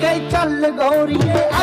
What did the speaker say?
ਕੇ ਚੱਲ ਗੋਰੀਏ।